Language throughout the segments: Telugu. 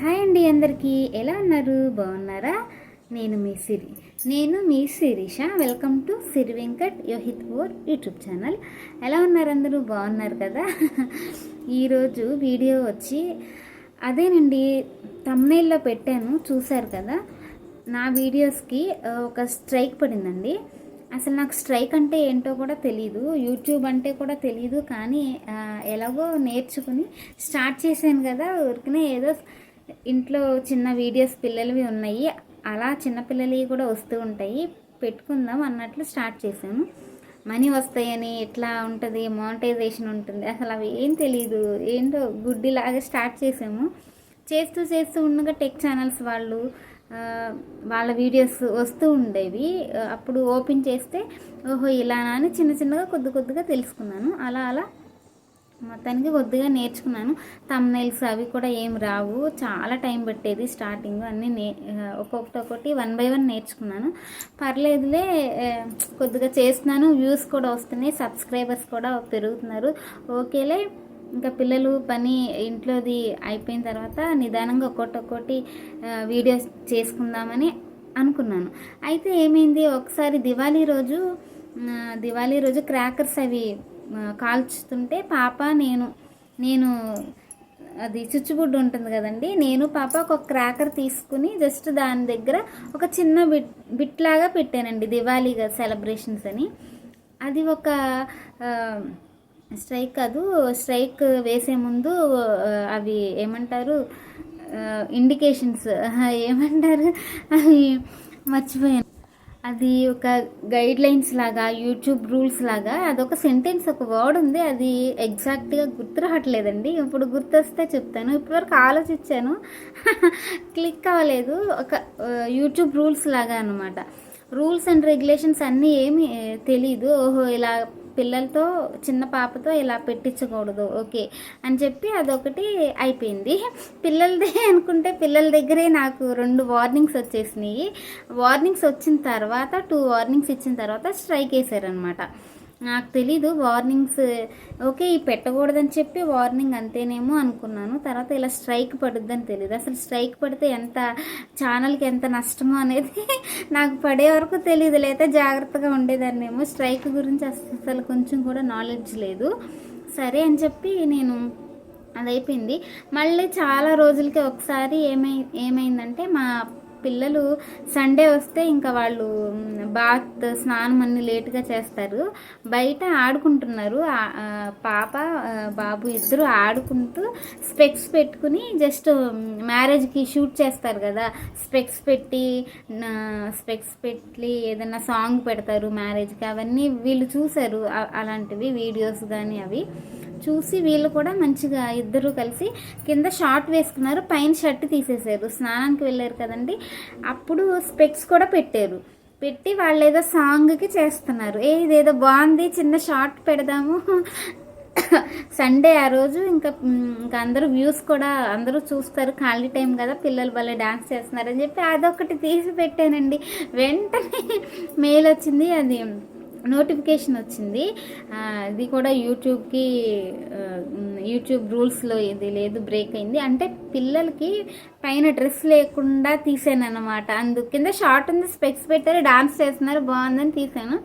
హాయ్ అండి అందరికీ. ఎలా ఉన్నారు? బాగున్నారా? నేను మీ సిరి. నేను మీ Sirisha. Welcome to Siri Venkat Yohit our YouTube channel ఎలా ఉన్నారు అందరూ? బాగున్నారు కదా? ఈరోజు వీడియో వచ్చి అదేనండి తమ్నైల్లో పెట్టాను చూశారు కదా? నా వీడియోస్కి ఒక స్ట్రైక్ పడిందండి. అసలు నాకు స్ట్రైక్ అంటే ఏంటో కూడా తెలియదు యూట్యూబ్ అంటే కూడా తెలియదు కానీ ఎలాగో నేర్చుకుని స్టార్ట్ చేశాను కదా ఊరికనే ఏదో ఇంట్లో చిన్న వీడియోస్ పిల్లలవి ఉన్నాయి. అలా చిన్న పిల్లలవి కూడా వస్తూ ఉంటాయి. పెట్టుకుందాం అన్నట్లు స్టార్ట్ చేశాను. మనీ వస్తాయని ఎట్లా ఉంటుంది? మానిటైజేషన్ ఉంటుంది. అసలు అవి ఏం తెలియదు ఏంటో గుడ్డిలాగా స్టార్ట్ చేసాము చేస్తూ చేస్తూ ఉండగా టెక్ ఛానల్స్ వాళ్ళు వాళ్ళ వీడియోస్ వస్తూ ఉండేవి. అప్పుడు ఓపెన్ చేస్తే ఓహో ఇలానా అని చిన్న చిన్నగా కొద్ది కొద్దిగా తెలుసుకున్నాను. అలా అలా మొత్తానికి కొద్దిగా నేర్చుకున్నాను. తమ్నైల్స్ అవి కూడా ఏం రావు. చాలా టైం పట్టేది స్టార్టింగ్ అన్నీ నే ఒక్కొక్కటి ఒక్కొక్కటి వన్ బై వన్ నేర్చుకున్నాను. పర్లేదులే కొద్దిగా చేస్తున్నాను. వ్యూస్ కూడా వస్తున్నాయి. సబ్స్క్రైబర్స్ కూడా పెరుగుతున్నారు. ఓకేలే. ఇంకా పిల్లలు పని ఇంట్లోది అయిపోయిన తర్వాత నిదానంగా ఒక్కొక్కటి ఒక్కొక్కటి వీడియోస్ చేసుకుందామని అనుకున్నాను. అయితే ఏమైంది? ఒకసారి దివాళీ రోజు దివాళీ రోజు క్రాకర్స్ అవి కాల్చుతుంటే పాప నేను నేను అది చుచ్చుబుడ్డు ఉంటుంది కదండి నేను పాప ఒక క్రాకర్ తీసుకుని జస్ట్ దాని దగ్గర ఒక చిన్న బిట్ బిట్ లాగా పెట్టానండి దివాళీ సెలబ్రేషన్స్ అని. అది ఒక స్ట్రైక్ కాదు స్ట్రైక్ వేసే ముందు అవి ఏమంటారు ఇండికేషన్స్ ఏమంటారు అవి మర్చిపోయాను. అది ఒక గైడ్ లైన్స్ లాగా యూట్యూబ్ రూల్స్ లాగా అదొక సెంటెన్స్ ఒక వర్డ్ ఉంది. అది ఎగ్జాక్ట్గా గుర్తు రావట్లేదండి ఇప్పుడు గుర్తొస్తే చెప్తాను. ఇప్పటివరకు ఆలోచించాను. క్లిక్ అవ్వలేదు. ఒక యూట్యూబ్ రూల్స్ లాగా అనమాట రూల్స్ అండ్ రెగ్యులేషన్స్ అన్నీ ఏమి తెలియదు తెలీదు. ఓహో ఇలా పిల్లలతో చిన్న పాపతో ఇలా పెట్టించకూడదు. ఓకే. అని చెప్పి అదొకటి అయిపోయింది. పిల్లలదే అనుకుంటే పిల్లల దగ్గరే నాకు రెండు వార్నింగ్స్ వచ్చేసినాయి. వార్నింగ్స్ వచ్చిన తర్వాత టూ వార్నింగ్స్ ఇచ్చిన తర్వాత స్ట్రైక్ వేసారనమాట నాకు తెలీదు వార్నింగ్స్ ఓకే ఈ పెట్టకూడదని చెప్పి వార్నింగ్ అంతేనేమో అనుకున్నాను. తర్వాత ఇలా స్ట్రైక్ పడుద్దని తెలియదు అసలు స్ట్రైక్ పడితే ఎంత ఛానల్కి ఎంత నష్టమో అనేది నాకు పడే వరకు తెలియదు లేదా జాగ్రత్తగా ఉండేదాన్నేమో. స్ట్రైక్ గురించి అసలు కొంచెం కూడా నాలెడ్జ్ లేదు. సరే అని చెప్పి నేను అది అయిపోయింది మళ్ళీ చాలా రోజులకి ఒకసారి ఏమై ఏమైందంటే మా పిల్లలు సండే వస్తే ఇంకా వాళ్ళు బాత్ స్నానం అన్ని లేట్గా చేస్తారు. బయట ఆడుకుంటున్నారు. పాప బాబు ఇద్దరు ఆడుకుంటూ స్పెక్స్ పెట్టుకుని జస్ట్ మ్యారేజ్కి షూట్ చేస్తారు కదా. స్పెక్స్ పెట్టి స్పెక్స్ పెట్టి ఏదైనా సాంగ్ పెడతారు మ్యారేజ్కి. అవన్నీ వీళ్ళు చూశారు. అలాంటివి వీడియోస్ కానీ అవి. చూసి వీళ్ళు కూడా మంచిగా ఇద్దరు కలిసి కింద షార్ట్ వేసుకున్నారు. పైన షర్ట్ తీసేశారు. స్నానానికి వెళ్ళారు కదండి. అప్పుడు స్పెక్స్ కూడా పెట్టారు. పెట్టి వాళ్ళు ఏదో సాంగ్కి చేస్తున్నారు. ఏ ఇదేదో బాగుంది చిన్న షార్ట్ పెడదాము. సండే ఆ రోజు ఇంకా ఇంకా అందరూ వ్యూస్ కూడా అందరూ చూస్తారు. ఖాళీ టైం కదా పిల్లలు భలే డాన్స్ చేస్తున్నారని చెప్పి అదొకటి తీసి పెట్టానండి. వెంటనే మెయిల్ వచ్చింది అది నోటిఫికేషన్ వచ్చింది. అది ఇది కూడా యూట్యూబ్కి యూట్యూబ్ రూల్స్లో ఇది లేదు బ్రేక్ అయింది. అంటే పిల్లలకి పైన డ్రెస్ లేకుండా తీసాను అనమాట అందు కింద షార్ట్ ఉంది స్పెక్స్ పెట్టారు డాన్స్ చేస్తున్నారు బాగుందని తీసాను.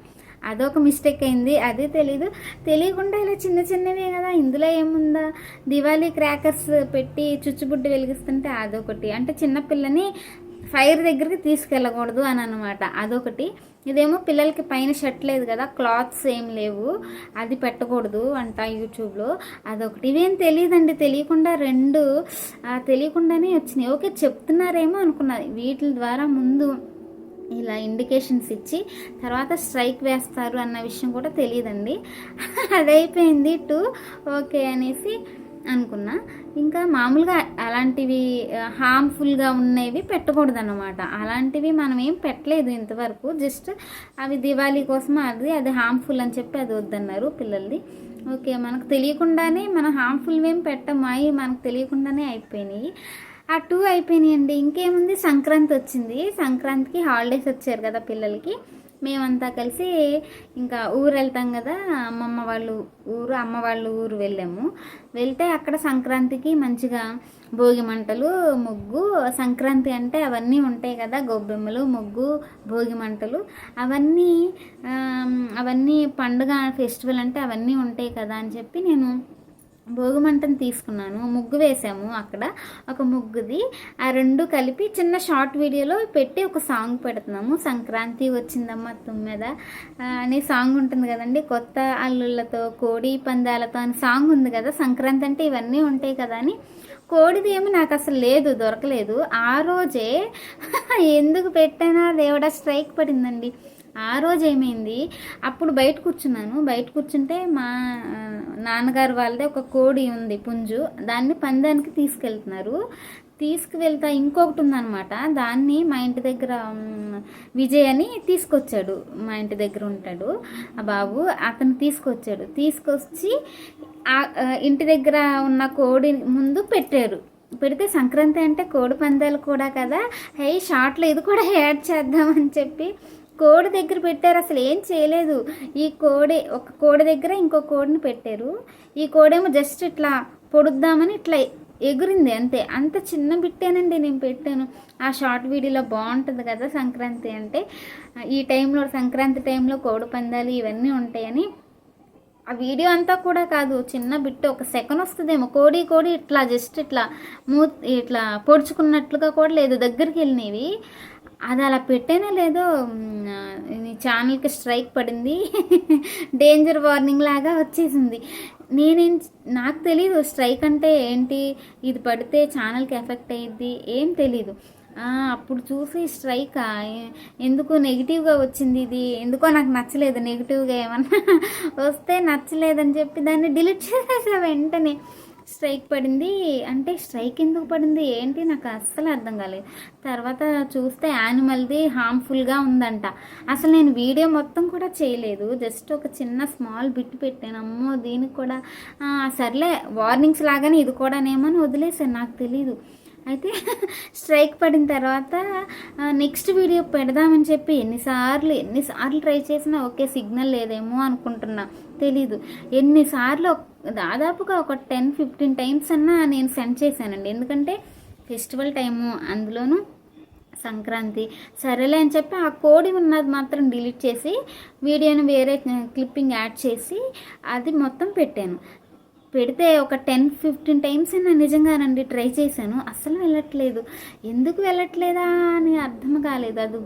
అదొక మిస్టేక్ అయింది. అది తెలీదు. తెలియకుండా ఇలా చిన్న చిన్నవే కదా ఇందులో ఏముందా? దివాళీ క్రాకర్స్ పెట్టి చుచ్చుబుడ్డి వెలిగిస్తుంటే అదొకటి. అంటే చిన్నపిల్లని ఫైర్ దగ్గరికి తీసుకెళ్ళకూడదు అని అనమాట అదొకటి. ఇదేమో పిల్లలకి పైన షర్ట్ లేదు కదా క్లాత్స్ ఏం లేవు. అది పెట్టకూడదు అంట యూట్యూబ్లో. అదొకటి. ఇవేం తెలియదండి తెలియకుండా రెండు తెలియకుండానే వచ్చినాయి. ఓకే చెప్తున్నారేమో అనుకున్నా. వీటి ద్వారా ముందు ఇలా ఇండికేషన్స్ ఇచ్చి తర్వాత స్ట్రైక్ వేస్తారు అన్న విషయం కూడా తెలియదండి. అదైపోయింది టూ ఓకే అనేసి అనుకున్నా. ఇంకా మామూలుగా అలాంటివి హార్మ్ఫుల్గా ఉన్నవి పెట్టకూడదు అనమాట అలాంటివి మనం ఏం పెట్టలేదు ఇంతవరకు. జస్ట్ అవి దివాళీ కోసం అది అది హార్మ్ఫుల్ అని చెప్పి అది వద్దన్నారు పిల్లలది. ఓకే మనకు తెలియకుండానే మనం హార్మ్ఫుల్ ఏం పెట్టము. అవి మనకు తెలియకుండానే అయిపోయినాయి. ఆ టూ అయిపోయినాయండి. ఇంకేముంది? సంక్రాంతి వచ్చింది. సంక్రాంతికి హాలిడేస్ వచ్చారు కదా పిల్లలకి. మేమంతా కలిసి ఇంకా ఊరు వెళ్తాం కదా అమ్మమ్మ వాళ్ళు ఊరు అమ్మ వాళ్ళ ఊరు వెళ్ళాము. వెళ్తే అక్కడ సంక్రాంతికి మంచిగా భోగి మంటలు ముగ్గు సంక్రాంతి అంటే అవన్నీ ఉంటాయి కదా గొబ్బెమ్మలు ముగ్గు భోగి మంటలు. అవన్నీ అవన్నీ పండుగ ఫెస్టివల్ అంటే అవన్నీ ఉంటాయి కదా అని చెప్పి నేను భోగి మంటను తీసుకున్నాను ముగ్గు వేసాము అక్కడ. ఒక ముగ్గుది ఆ రెండు కలిపి చిన్న షార్ట్ వీడియోలో పెట్టి ఒక సాంగ్ పెడుతున్నాము. సంక్రాంతి వచ్చిందమ్మ తుమ్మెద అనే సాంగ్ ఉంటుంది కదండి. కొత్త అల్లుళ్ళతో కోడి పందాలతో అని సాంగ్ ఉంది కదా. సంక్రాంతి అంటే ఇవన్నీ ఉంటాయి కదా అని. కోడిది ఏమి నాకు అసలు లేదు దొరకలేదు. ఆ రోజే ఎందుకు పెట్టానా? దేవుడా స్ట్రైక్ పడిందండి. ఆ రోజు ఏమైంది? అప్పుడు బయట కూర్చున్నాను. బయట కూర్చుంటే మా నాన్నగారు వాళ్ళదే ఒక కోడి ఉంది పుంజు. దాన్ని పందానికి తీసుకెళ్తున్నారు. తీసుకువెళ్తా ఇంకొకటి ఉందన్నమాట. దాన్ని మా ఇంటి దగ్గర విజయ్ అని తీసుకొచ్చాడు. మా ఇంటి దగ్గర ఉంటాడు ఆ బాబు. అతను తీసుకొచ్చాడు. తీసుకొచ్చి ఆ- ఇంటి దగ్గర ఉన్న కోడి ముందు పెట్టారు. పెడితే సంక్రాంతి అంటే కోడి పందాలు కూడా కదా. హై షార్ట్లో ఇది కూడా యాడ్ చేద్దామని చెప్పి కోడి దగ్గర పెట్టారు. అసలు ఏం చేయలేదు. ఈ కోడి ఒక కోడి దగ్గర ఇంకో కోడిని పెట్టారు. ఈ కోడేమో జస్ట్ ఇట్లా పొడుద్దామని ఇట్లా ఎగురింది అంతే. అంత చిన్న బిట్టేనండి నేను పెట్టాను. ఆ షార్ట్ వీడియోలో బాగుంటుంది కదా సంక్రాంతి అంటే. ఈ టైంలో సంక్రాంతి టైంలో కోడి పందాలు ఇవన్నీ ఉంటాయని. ఆ వీడియో అంతా కూడా కాదు చిన్న బిట్టు ఒక సెకండ్ వస్తుందేమో. కోడి కోడి ఇట్లా జస్ట్ ఇట్లా మూ ఇట్లా పొడుచుకున్నట్లుగా కూడా లేదు. దగ్గరికి వెళ్ళినవి. అది అలా పెట్టేనే లేదో ఈ ఛానల్కి స్ట్రైక్ పడింది. డేంజర్ వార్నింగ్ లాగా వచ్చేసింది. నేనేం నాకు తెలీదు స్ట్రైక్ అంటే ఏంటి ఇది పడితే ఛానల్కి ఎఫెక్ట్ అయ్యిద్ది ఏం తెలీదు. అప్పుడు చూసి స్ట్రైక్? ఎందుకు నెగిటివ్గా వచ్చింది ఇది? ఎందుకో నాకు నచ్చలేదు నెగిటివ్గా ఏమన్నా. వస్తే నచ్చలేదని చెప్పి దాన్ని డిలీట్ చేసేసా వెంటనే. స్ట్రైక్ పడింది. అంటే స్ట్రైక్ ఎందుకు పడింది? ఏంటి? నాకు అస్సలు అర్థం కాలేదు. తర్వాత చూస్తే యానిమల్ది హార్మ్ఫుల్గా ఉందంట. అసలు నేను వీడియో మొత్తం కూడా చేయలేదు. జస్ట్ ఒక చిన్న స్మాల్ బిట్ పెట్టాను. అమ్మో దీనికి కూడా సర్లే వార్నింగ్స్ లాగానే ఇది కూడానేమో అని వదిలేసాను నాకు తెలీదు. అయితే స్ట్రైక్ పడిన తర్వాత నెక్స్ట్ వీడియో పెడదామని చెప్పి ఎన్నిసార్లు ఎన్నిసార్లు ట్రై చేసినా ఓకే సిగ్నల్ లేదేమో అనుకుంటున్నా. తెలీదు. ఎన్నిసార్లు దాదాపుగా ఒక టెన్ ఫిఫ్టీన్ టైమ్స్ అన్నా నేను సెండ్ చేశానండి. ఎందుకంటే ఫెస్టివల్ టైము అందులోనూ సంక్రాంతి. సరేలే అని చెప్పి ఆ కోడి ఉన్నది మాత్రం డిలీట్ చేసి వీడియోని వేరే క్లిప్పింగ్ యాడ్ చేసి అది మొత్తం పెట్టాను. పెడితే ఒక టెన్ ఫిఫ్టీన్ టైమ్స్ అయినా నిజంగానండి ట్రై చేశాను. అస్సలు వెళ్ళట్లేదు. ఎందుకు వెళ్ళట్లేదా అని అర్థం కాలేదు. అది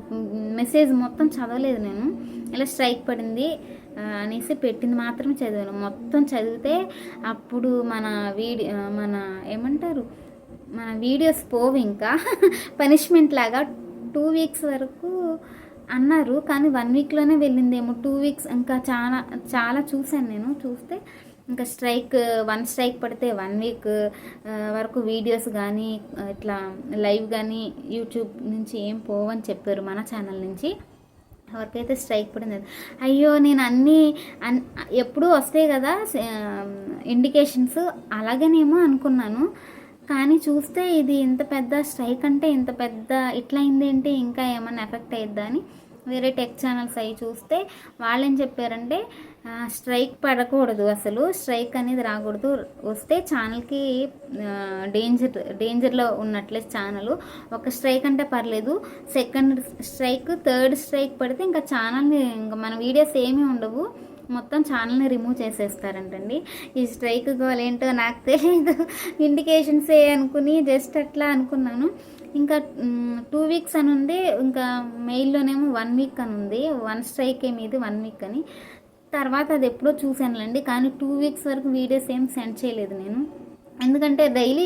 మెసేజ్ మొత్తం చదవలేదు నేను. ఇలా స్ట్రైక్ పడింది అనేసి పెట్టింది మాత్రం చదివాను. మొత్తం చదివితే అప్పుడు మన వీడియో మన ఏమంటారు? మన వీడియోస్ పోవు ఇంకా. పనిష్మెంట్ లాగా టూ వీక్స్ వరకు అన్నారు. కానీ వన్ వీక్లోనే వెళ్ళిందేమో. టూ వీక్స్ ఇంకా చాలా చాలా చూశాను నేను. చూస్తే ఇంకా స్ట్రైక్ వన్ స్ట్రైక్ పడితే వన్ వీక్ వరకు వీడియోస్ కానీ ఇట్లా లైవ్ కానీ యూట్యూబ్ నుంచి ఏం పోవని చెప్పారు మన ఛానల్ నుంచి. ఎవరికైతే స్ట్రైక్ పడింది. అయ్యో నేను అన్నీ అన్ ఎప్పుడూ వస్తాయి కదా ఇండికేషన్స్ అలాగనేమో అనుకున్నాను. కానీ చూస్తే ఇది ఇంత పెద్ద స్ట్రైక్ అంటే ఇంత పెద్ద ఇట్లా అయిందేంటి ఇంకా ఏమైనా ఎఫెక్ట్ అయ్యిద్దా అని వేరే టెక్ ఛానల్స్ అవి చూస్తే వాళ్ళు ఏం చెప్పారంటే స్ట్రైక్ పడకూడదు అసలు. స్ట్రైక్ అనేది రాకూడదు. వస్తే ఛానల్కి డేంజర్ డేంజర్లో ఉన్నట్లే ఛానల్. ఒక స్ట్రైక్ అంటే పర్లేదు. సెకండ్ స్ట్రైక్ థర్డ్ స్ట్రైక్ పడితే ఇంకా ఛానల్ని ఇంకా మన వీడియోస్ ఏమీ ఉండవు. మొత్తం ఛానల్ని రిమూవ్ చేసేస్తారంటండి. ఈ స్ట్రైక్ గోల్ ఏంటో నాకు తెలియదు ఇండికేషన్సే అనుకుని జస్ట్ అట్లా అనుకున్నాను. ఇంకా టూ వీక్స్ అని ఉంది. ఇంకా మెయిల్లోనేమో వన్ వీక్ అని ఉంది. వన్ స్ట్రైక్ మీది వన్ వీక్ అని. తర్వాత అది ఎప్పుడో చూశానులేండి. కానీ టూ వీక్స్ వరకు వీడియోస్ ఏం సెండ్ చేయలేదు నేను. ఎందుకంటే డైలీ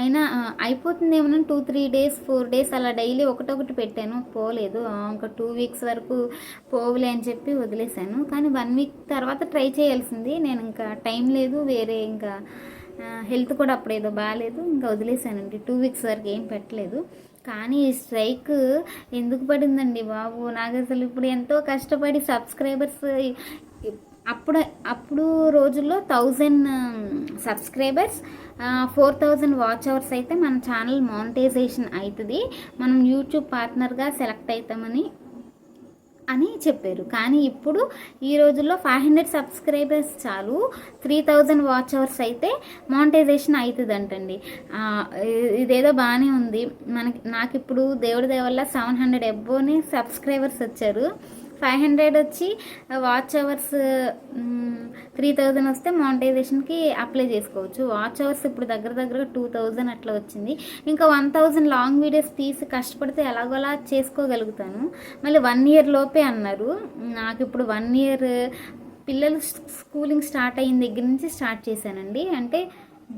అయినా అయిపోతుందేమో two three days four days అలా డైలీ ఒకటొకటి పెట్టాను. పోలేదు. ఒక ఇంకా టూ వీక్స్ వరకు పోవులే అని చెప్పి వదిలేశాను. కానీ వన్ వీక్ తర్వాత ట్రై చేయాల్సింది. నేను ఇంకా టైం లేదు. వేరే ఇంకా హెల్త్ కూడా అప్పుడేదో బాగాలేదు ఇంకా వదిలేశానండి టూ వీక్స్ వరకు ఏం పెట్టలేదు. కానీ ఈ స్ట్రైక్ ఎందుకు పడిందండి బాబు? నాకు అసలు ఇప్పుడు ఎంతో కష్టపడి సబ్స్క్రైబర్స్ అప్పుడు అప్పుడు రోజుల్లో thousand subscribers four thousand watch hours అయితే మన ఛానల్ మానిటైజేషన్ అవుతుంది. మనం యూట్యూబ్ పార్ట్నర్గా సెలెక్ట్ అవుతామని అని చెప్పారు. కానీ ఇప్పుడు ఈ రోజుల్లో ఫైవ్ హండ్రెడ్ సబ్స్క్రైబర్స్ చాలు. త్రీ థౌజండ్ వాచ్ అవర్స్ అయితే మానిటైజేషన్ అవుతుంది అంటండి ఇదేదో బాగానే ఉంది. మనకి నాకు ఇప్పుడు దేవుడి దేవల్ల సెవెన్ హండ్రెడ్ ఎబ్బోని సబ్స్క్రైబర్స్ వచ్చారు. ఫైవ్ హండ్రెడ్ వచ్చి వాచ్ అవర్స్ త్రీ థౌజండ్ వస్తే మానిటైజేషన్కి అప్లై చేసుకోవచ్చు. వాచ్ అవర్స్ ఇప్పుడు దగ్గర దగ్గర టూ థౌజండ్ అట్లా వచ్చింది. ఇంకా వన్ థౌజండ్ లాంగ్ వీడియోస్ తీసి కష్టపడితే ఎలాగోలా చేసుకోగలుగుతాను. మళ్ళీ వన్ ఇయర్ లోపే అన్నారు. నాకు ఇప్పుడు వన్ ఇయర్ పిల్లలు స్కూలింగ్ స్టార్ట్ అయిన దగ్గర నుంచి స్టార్ట్ చేశానండి. అంటే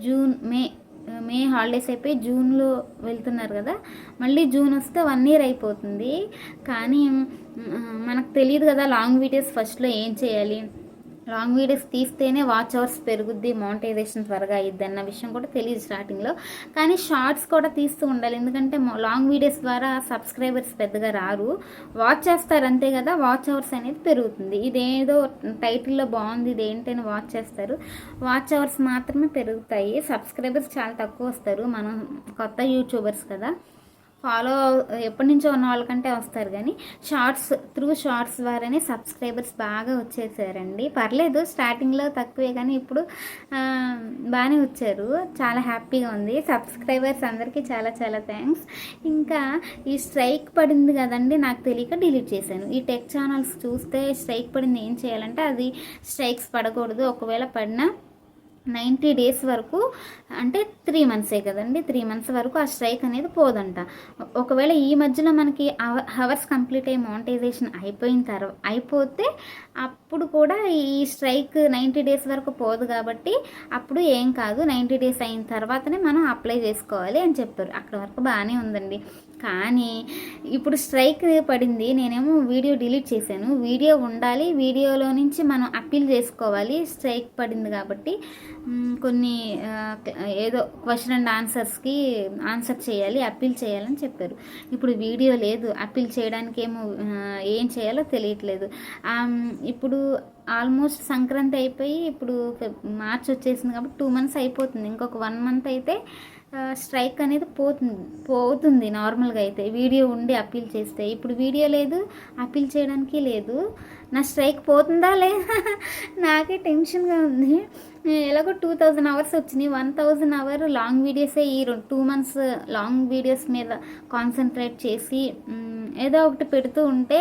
జూన్ మే మే హాలిడేస్ అయిపోయి జూన్లో వెళ్తున్నారు కదా మళ్ళీ జూన్ వస్తే వన్ ఇయర్ అయిపోతుంది. కానీ మనకు తెలియదు కదా లాంగ్ వీడియోస్ ఫస్ట్లో ఏం చేయాలి? లాంగ్ వీడియోస్ తీస్తేనే వాచ్ అవర్స్ పెరుగుద్ది మోనిటైజేషన్ త్వరగా అయ్యిద్ది అన్న విషయం కూడా తెలియదు స్టార్టింగ్లో కానీ షార్ట్స్ కూడా తీస్తూ ఉండాలి. ఎందుకంటే లాంగ్ వీడియోస్ ద్వారా సబ్స్క్రైబర్స్ పెద్దగా రారు. వాచ్ చేస్తారు అంతే కదా వాచ్ అవర్స్ అనేది పెరుగుతుంది. ఇదేదో టైటిల్లో బాగుంది ఇది వాచ్ చేస్తారు. వాచ్ అవర్స్ మాత్రమే పెరుగుతాయి. సబ్స్క్రైబర్స్ చాలా తక్కువ వస్తారు. మనం కొత్త యూట్యూబర్స్ కదా. ఫాలో ఎప్పటి నుంచో ఉన్న వాళ్ళకంటే వస్తారు కానీ షార్ట్స్ త్రూ షార్ట్స్ ద్వారానే సబ్స్క్రైబర్స్ బాగా వచ్చేసారండి. పర్లేదు స్టార్టింగ్లో తక్కువే కానీ ఇప్పుడు బాగానే వచ్చారు. చాలా హ్యాపీగా ఉంది. సబ్స్క్రైబర్స్ అందరికీ చాలా చాలా థ్యాంక్స్. ఇంకా ఈ స్ట్రైక్ పడింది కదండి నాకు తెలియక డిలీట్ చేశాను. ఈ టెక్ ఛానల్స్ చూస్తే స్ట్రైక్ పడింది ఏం చేయాలంటే అది స్ట్రైక్స్ పడకూడదు. ఒకవేళ పడినా నైంటీ డేస్ వరకు అంటే త్రీ మంత్సే కదండి త్రీ మంత్స్ వరకు ఆ స్ట్రైక్ అనేది పోదంట. ఒకవేళ ఈ మధ్యలో మనకి హవర్స్ కంప్లీట్ అయ్యి మానిటైజేషన్ అయిపోయిన తర్వాత అయిపోతే అప్పుడు కూడా ఈ స్ట్రైక్ నైంటీ డేస్ వరకు పోదు కాబట్టి అప్పుడు ఏం కాదు నైంటీ డేస్ అయిన తర్వాతనే మనం అప్లై చేసుకోవాలి అని చెప్పారు. అక్కడ వరకు బాగానే ఉందండి. కానీ ఇప్పుడు స్ట్రైక్ పడింది నేనేమో వీడియో డిలీట్ చేశాను. వీడియో ఉండాలి వీడియోలో నుంచి మనం అప్పీల్ చేసుకోవాలి. స్ట్రైక్ పడింది కాబట్టి కొన్ని ఏదో క్వశ్చన్ అండ్ ఆన్సర్స్కి ఆన్సర్ చేయాలి అప్పీల్ చేయాలని చెప్పారు. ఇప్పుడు వీడియో లేదు అప్పీల్ చేయడానికి ఏమో ఏం చేయాలో తెలియట్లేదు. ఇప్పుడు ఆల్మోస్ట్ సంక్రాంతి అయిపోయి ఇప్పుడు మార్చ్ వచ్చేసింది కాబట్టి టూ మంత్స్ అయిపోతుంది. ఇంకొక వన్ మంత్ అయితే స్ట్రైక్ అనేది పోతుంది పోతుంది నార్మల్గా అయితే. వీడియో ఉండి అప్పీల్ చేస్తే. ఇప్పుడు వీడియో లేదు అప్పీల్ చేయడానికి లేదు. నా స్ట్రైక్ పోతుందా లేదా? నాకే టెన్షన్గా ఉంది. ఎలాగో టూ థౌజండ్ అవర్స్ వచ్చినాయి. వన్ థౌజండ్ అవర్ లాంగ్ వీడియోసే ఈ టూ మంత్స్ లాంగ్ వీడియోస్ మీద కాన్సన్ట్రేట్ చేసి ఏదో ఒకటి పెడుతూ ఉంటే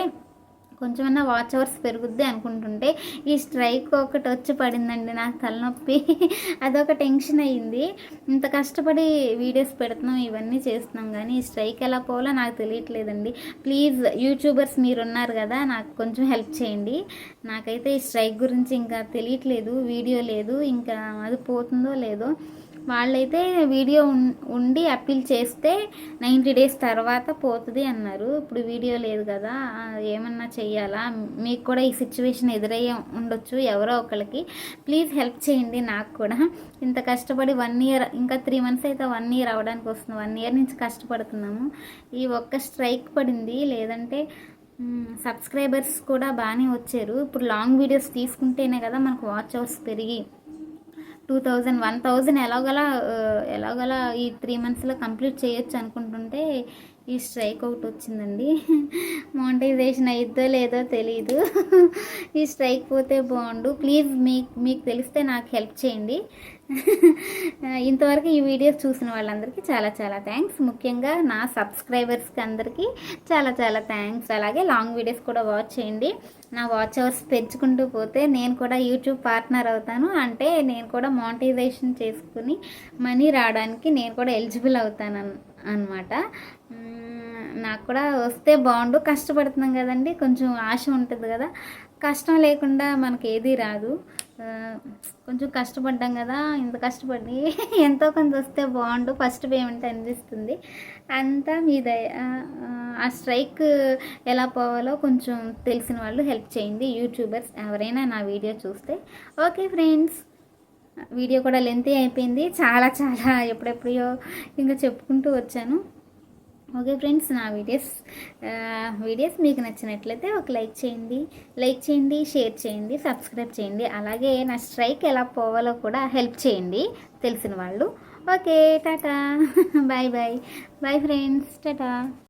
కొంచెమన్నా వాచ్ అవర్స్ పెరుగుద్ది అనుకుంటుంటే ఈ స్ట్రైక్ ఒకటి వచ్చి పడిందండి నాకు తలనొప్పి. అదొక టెన్షన్ అయ్యింది. ఇంత కష్టపడి వీడియోస్ పెడుతున్నాం ఇవన్నీ చేస్తున్నాం కానీ ఈ స్ట్రైక్ ఎలా పోవాలో నాకు తెలియట్లేదండి. ప్లీజ్ యూట్యూబర్స్ మీరు ఉన్నారు కదా నాకు కొంచెం హెల్ప్ చేయండి. నాకైతే ఈ స్ట్రైక్ గురించి ఇంకా తెలియట్లేదు వీడియో లేదు ఇంకా అది పోతుందో లేదో వాళ్ళైతే వీడియో ఉండి అప్పీల్ చేస్తే నైంటీ డేస్ తర్వాత పోతుంది అన్నారు. ఇప్పుడు వీడియో లేదు కదా ఏమన్నా చెయ్యాలా? మీకు కూడా ఈ సిచ్యువేషన్ ఎదురయ్యే ఉండొచ్చు ఎవరో ఒకరికి ప్లీజ్ హెల్ప్ చేయండి నాకు కూడా. ఇంత కష్టపడి వన్ ఇయర్ ఇంకా త్రీ మంత్స్ అయితే వన్ ఇయర్ అవడానికి వస్తుంది. వన్ ఇయర్ నుంచి కష్టపడుతున్నాము. ఈ ఒక్క స్ట్రైక్ పడింది. లేదంటే సబ్స్క్రైబర్స్ కూడా బాగానే వచ్చారు. ఇప్పుడు లాంగ్ వీడియోస్ తీసుకుంటేనే కదా మనకు వాచ్ అవర్స్ పెరిగి టూ థౌజండ్ వన్ థౌజండ్ ఎలాగలా ఎలాగలా ఈ త్రీ మంత్స్లో కంప్లీట్ చేయొచ్చు అనుకుంటుంటే ఈ స్ట్రైక్ ఒకటి వచ్చిందండి. మోనిటైజేషన్ అయిద్దో లేదో తెలీదు. ఈ స్ట్రైక్ పోతే బాగుండు. ప్లీజ్ మీకు మీకు తెలిస్తే నాకు హెల్ప్ చేయండి. ఇంతవరకు ఈ వీడియోస్ చూసిన వాళ్ళందరికీ చాలా చాలా థ్యాంక్స్ ముఖ్యంగా నా సబ్స్క్రైబర్స్కి అందరికీ చాలా చాలా థ్యాంక్స్ అలాగే లాంగ్ వీడియోస్ కూడా వాచ్ చేయండి. నా వాచ్ అవర్స్ పెంచుకుంటూ పోతే నేను కూడా యూట్యూబ్ పార్ట్నర్ అవుతాను. అంటే నేను కూడా మోనిటైజేషన్ చేసుకుని మనీ రావడానికి నేను కూడా ఎలిజిబుల్ అవుతాను అనమాట నాకు కూడా వస్తే బాగుండు. కష్టపడుతున్నాం కదండి. కొంచెం ఆశ ఉంటుంది కదా. కష్టం లేకుండా మనకి ఏది రాదు. కొంచెం కష్టపడ్డాం కదా. ఇంత కష్టపడి ఎంతో కొంత వస్తే బాగుండు. ఫస్ట్ పేమెంట్ అనిపిస్తుంది. అంతా మీ దయ ఆ స్ట్రైక్ ఎలా పోవాలో కొంచెం తెలిసిన వాళ్ళు హెల్ప్ చేయండి. యూట్యూబర్స్ ఎవరైనా నా వీడియో చూస్తే. Okay friends. వీడియో కూడా లెంతీ అయిపోయింది. చాలా చాలా ఎప్పుడెప్పుడో ఇంకా చెప్పుకుంటూ వచ్చాను. ఓకే ఫ్రెండ్స్ నా వీడియోస్ వీడియోస్ మీకు నచ్చినట్లయితే ఒక లైక్ చేయండి. లైక్ చేయండి షేర్ చేయండి సబ్స్క్రైబ్ చేయండి. అలాగే నా స్ట్రైక్ ఎలా పోవాలో కూడా హెల్ప్ చేయండి తెలిసిన వాళ్ళు. Okay Tata. Bye bye. Bye friends Tata.